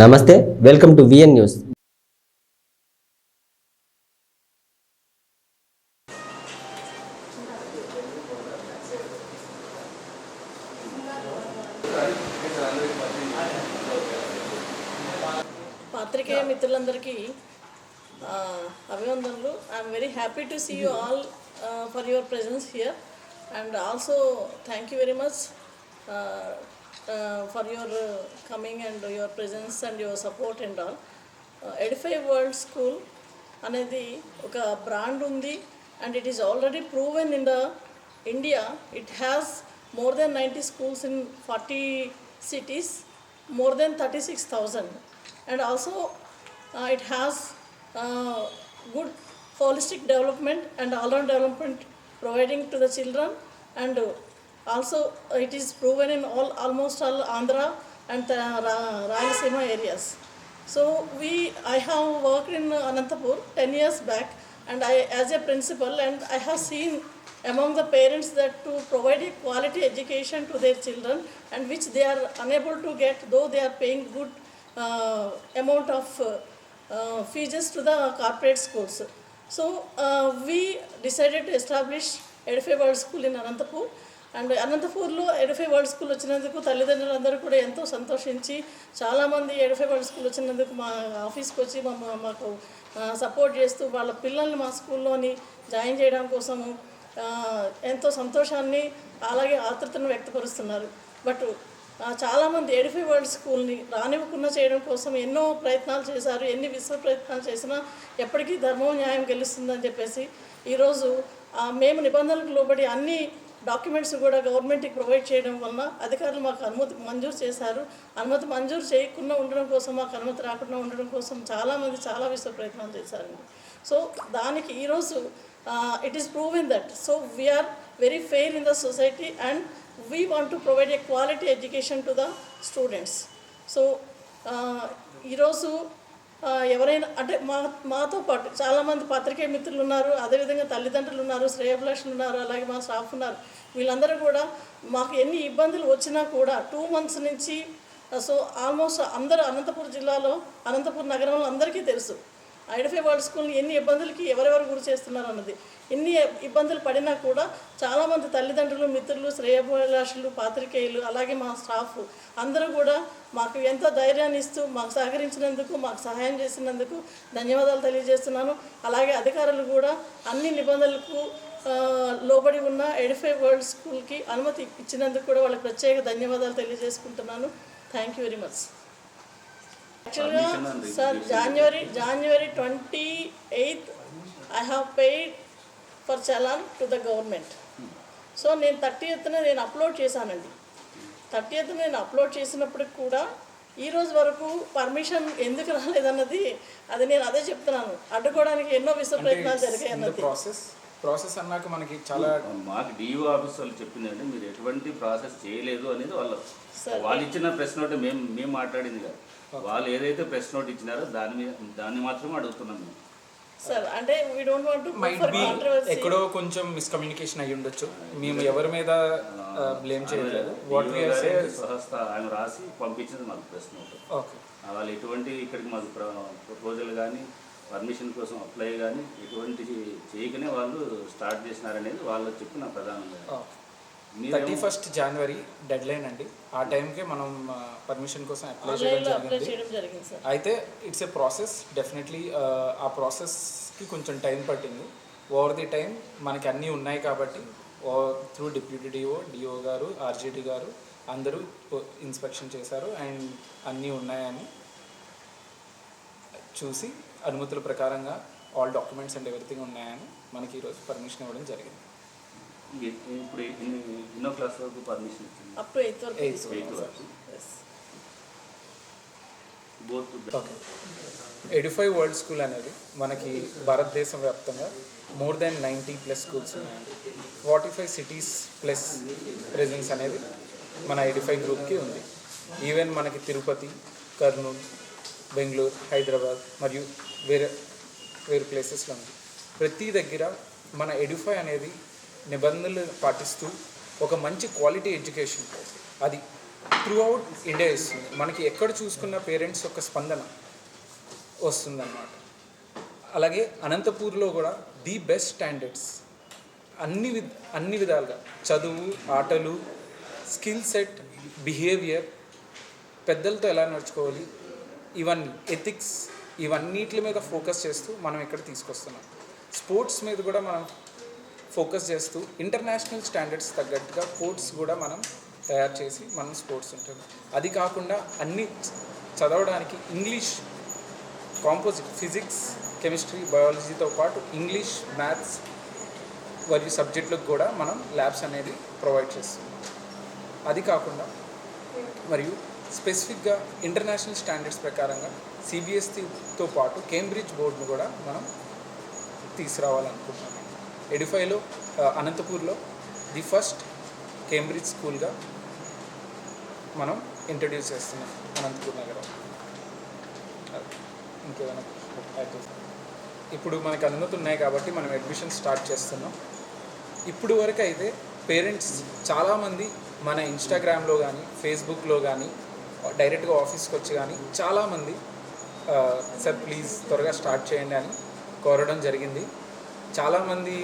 నమస్తే welcome to VN news. పాత్రికేయ మిత్రులందరికీ ఆ, అభివందనలు I'm very happy to see you all for your presence here and also thank you very much for your coming and your presence and your support and all Edify World School అనేది ఒక brand ఉంది. And it is already proven in the India it has more than ninety schools in forty cities more than 36,000 and also uh, it has uh, good holistic development and all-round development providing to the children. And also it is proven in all almost all Andhra and uh, Ra- Rayalaseema areas. So we, I have worked in Anantapur 10 years back and I, as a principal and I have seen among the parents that to provide a quality education to their children and which they are unable to get though they are paying good uh, amount of uh, uh, fees to the corporate schools. So uh, we decided to establish Edify World School in Anantapur and అనంతపూర్లో Edify world school వచ్చినందుకు తల్లిదండ్రులందరూ కూడా ఎంతో సంతోషించి చాలామంది Edify world school వచ్చినందుకు మా ఆఫీస్కి వచ్చి మా మాకు సపోర్ట్ చేస్తూ వాళ్ళ పిల్లల్ని మా స్కూల్లోని జాయిన్ చేయడం కోసము ఎంతో సంతోషాన్ని అలాగే ఆతృతను వ్యక్తపరుస్తున్నారు. బట్ చాలామంది ఎడిఫై వరల్డ్ స్కూల్ని రానివ్వకుండా చేయడం కోసం ఎన్నో ప్రయత్నాలు చేశారు ఎన్ని విశ్వ ప్రయత్నాలు చేసినా ఎప్పటికీ ధర్మం న్యాయం గెలుస్తుందని చెప్పేసి ఈరోజు మేము నిబంధనలకు లోబడి అన్ని డాక్యుమెంట్స్ కూడా గవర్నమెంట్కి ప్రొవైడ్ చేయడం వలన అధికారులు మాకు అనుమతి మంజూరు చేశారు. అనుమతి మంజూరు చేయకుండా ఉండడం కోసం మాకు అనుమతి రాకుండా ఉండడం కోసం చాలామంది చాలా విశ్వ ప్రయత్నాలు చేశారండి. సో దానికి ఈరోజు it is prove in that so we are very fair in the society and we want to provide a quality education to the students so ఈరోజు ఎవరైనా అంటే మా మాతో పాటు చాలామంది పత్రికే మిత్రులు ఉన్నారు అదేవిధంగా తల్లిదండ్రులు ఉన్నారు శ్రేయభిలాషులు ఉన్నారు అలాగే మా స్టాఫ్ ఉన్నారు. వీళ్ళందరూ కూడా మాకు ఎన్ని ఇబ్బందులు వచ్చినా కూడా టూ మంత్స్ నుంచి సో ఆల్మోస్ట్ అందరూ అనంతపురం జిల్లాలో అనంతపురం నగరంలో అందరికీ తెలుసు. ఐడిఫై వరల్డ్ స్కూల్ని ఎన్ని ఇబ్బందులకి ఎవరెవరు గురి చేస్తున్నారు అన్నది. ఎన్ని ఇబ్బందులు పడినా కూడా చాలామంది తల్లిదండ్రులు మిత్రులు శ్రేయభిలాషులు పాత్రికేయులు అలాగే మా స్టాఫ్ అందరూ కూడా మాకు ఎంతో ధైర్యాన్ని ఇస్తూ మాకు సహకరించినందుకు మాకు సహాయం చేసినందుకు ధన్యవాదాలు తెలియజేస్తున్నాను. అలాగే అధికారులు కూడా అన్ని నిబంధనలకు లోబడి ఉన్న ఎడిఫై వరల్డ్ స్కూల్కి అనుమతి ఇచ్చినందుకు కూడా వాళ్ళకి ప్రత్యేక ధన్యవాదాలు తెలియజేసుకుంటున్నాను. Thank you very much. యాక్చువల్గా sir January January twenty eighth I have paid for challan to the government so నేను థర్టీ ఎత్తున నేను అప్లోడ్ చేశానండి. థర్టీ ఎత్తున నేను అప్లోడ్ చేసినప్పటికి కూడా ఈ రోజు వరకు పర్మిషన్ ఎందుకు రాలేదన్నది అది నేను అదే చెప్తున్నాను. అడ్డుకోవడానికి ఎన్నో విశ్వ ప్రయత్నాలు జరిగాయి అన్నది ప్రాసెస్ అన్నాక మనకి చాలా మాకు డిఓ ఆఫీస్ వాళ్ళు చెప్పిందంటే మీరు ఎటువంటి ప్రాసెస్ చేయలేదు అనేది వాళ్ళు. వాళ్ళు ఇచ్చిన ప్రెస్ నోట్ మేము మేము మాట్లాడింది కాదు. వాళ్ళు ఏదైతే ప్రెస్ నోట్ ఇచ్చినారో దాని మీద దాన్ని మాత్రమే అడుగుతున్నాం మేము. సార్ అంటే we don't want to might for be controversy ఎక్కడో కొంచెం మిస్కమ్యూనికేషన్ అయ్యి ఉండొచ్చు. మేము ఎవరి మీద బ్లేమ్ చేయట్లేదు. వాట్ సేయింగ్ స్వహస్త ఆయన రాసి పంపించింది మాకు ప్రెస్ నోట్ ఓకే. వాళ్ళు ఎటువంటి ఇక్కడికి మాకు ప్రపోజల్ కానీ పర్మిషన్ కోసం అప్లై కానీ ఎటువంటి చేయకనే వాళ్ళు స్టార్ట్ చేసినారనేది వాళ్ళు చెప్పిన ప్రధానంగా thirty first January dead line. ఆ టైంకే మనం పర్మిషన్ కోసం అప్లై చేయడం జరిగింది. చేయడం జరిగింది సార్ అయితే ఇట్స్ ఏ ప్రాసెస్ డెఫినెట్లీ ఆ ప్రాసెస్కి కొంచెం టైం పట్టింది. ఓవర్ ది టైం మనకి అన్నీ ఉన్నాయి కాబట్టి త్రూ డిప్యూటీ డిఓ డిఓ గారు ఆర్జేడి గారు అందరూ ఇన్స్పెక్షన్ చేశారు. అండ్ అన్నీ ఉన్నాయని చూసి అనుమతుల ప్రకారంగా ఆల్ డాక్యుమెంట్స్ అండ్ ఎవ్రీథింగ్ ఉన్నాయని మనకి ఈరోజు పర్మిషన్ ఇవ్వడం జరిగింది. ఇప్పుడు ఎన్ని- క్లాస్ వరకు permission okay Edify World School అనేది మనకి భారతదేశం వ్యాప్తంగా more than ninety plus schools ఉన్నాయండి. Forty five cities plus presence అనేది మన ఎడిఫై గ్రూప్కి ఉంది. ఈవెన్ మనకి తిరుపతి కర్నూలు బెంగళూరు హైదరాబాద్ మరియు వేరే వేరే ప్లేసెస్లో ఉంది. ప్రతి దగ్గర మన ఎడిఫై అనేది నిబంధనలు పాటిస్తూ ఒక మంచి క్వాలిటీ ఎడ్యుకేషన్ అది త్రూ అవుట్ ఇండియా ఇస్తుంది. మనకి ఎక్కడ చూసుకున్న పేరెంట్స్ యొక్క స్పందన వస్తుందన్నమాట. అలాగే అనంతపూర్లో కూడా ది బెస్ట్ స్టాండర్డ్స్ అన్ని విధ అన్ని విధాలుగా. చదువు ఆటలు స్కిల్ సెట్ బిహేవియర్ పెద్దలతో ఎలా నడుచుకోవాలి ఇవన్నీ ఎథిక్స్ ఇవన్నిటి మీద ఫోకస్ చేస్తూ మనం ఇక్కడ తీసుకొస్తున్నాం. స్పోర్ట్స్ మీద కూడా మనం ఫోకస్ చేస్తూ ఇంటర్నేషనల్ స్టాండర్డ్స్ తగ్గట్టుగా స్పోర్ట్స్ కూడా మనం తయారు చేసి మనం స్పోర్ట్స్ ఉంటుంది అది కాకుండా అన్ని చదవడానికి ఇంగ్లీష్ కాంపోజిట్ ఫిజిక్స్ కెమిస్ట్రీ బయాలజీతో పాటు ఇంగ్లీష్ మ్యాథ్స్ మరియు సబ్జెక్టులకు కూడా మనం ల్యాబ్స్ అనేది ప్రొవైడ్ చేస్తున్నాం. అది కాకుండా మరియు స్పెసిఫిక్గా ఇంటర్నేషనల్ స్టాండర్డ్స్ ప్రకారంగా సిబిఎస్ఈతో పాటు కేంబ్రిడ్జ్ బోర్డును కూడా మనం తీసుకురావాలనుకుంటున్నాం. ఎడిఫైలో అనంతపూర్లో ది ఫస్ట్ కేంబ్రిడ్జ్ స్కూల్గా మనం ఇంట్రడ్యూస్ చేస్తున్నాం అనంతపూర్ నగరం. ఇంకేమైనా ఇప్పుడు మనకు అనుమతి ఉన్నాయి కాబట్టి మనం అడ్మిషన్ స్టార్ట్ చేస్తున్నాం. ఇప్పుడు వరకు అయితే పేరెంట్స్ చాలామంది మన ఇన్స్టాగ్రామ్లో కానీ ఫేస్బుక్లో కానీ డైరెక్ట్గా ఆఫీస్కి వచ్చి కానీ చాలామంది సార్ ప్లీజ్ త్వరగా స్టార్ట్ చేయండి అని కోరడం జరిగింది. చాలామంది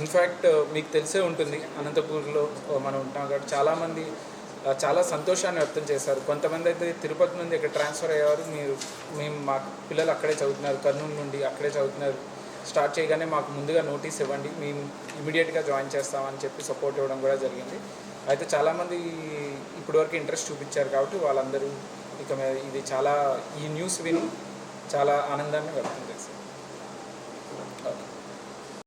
ఇన్ఫ్యాక్ట్ మీకు తెలిసే ఉంటుంది అనంతపూర్లో మనం ఉంటాం కాబట్టి చాలామంది చాలా సంతోషాన్ని వ్యక్తం చేశారు. కొంతమంది అయితే తిరుపతి నుండి ఇక్కడ ట్రాన్స్ఫర్ అయ్యేవారు మీరు మేము మా పిల్లలు అక్కడే చదువుతున్నారు కర్నూలు నుండి అక్కడే చదువుతున్నారు స్టార్ట్ చేయగానే మాకు ముందుగా నోటీస్ ఇవ్వండి మేము ఇమీడియట్గా జాయిన్ చేస్తామని చెప్పి సపోర్ట్ ఇవ్వడం కూడా జరిగింది. అయితే చాలామంది ఇప్పటివరకు ఇంట్రెస్ట్ చూపించారు కాబట్టి వాళ్ళందరూ ఇక ఇది చాలా ఈ న్యూస్ విని చాలా ఆనందాన్ని వ్యక్తం చేశారు. ఓకే.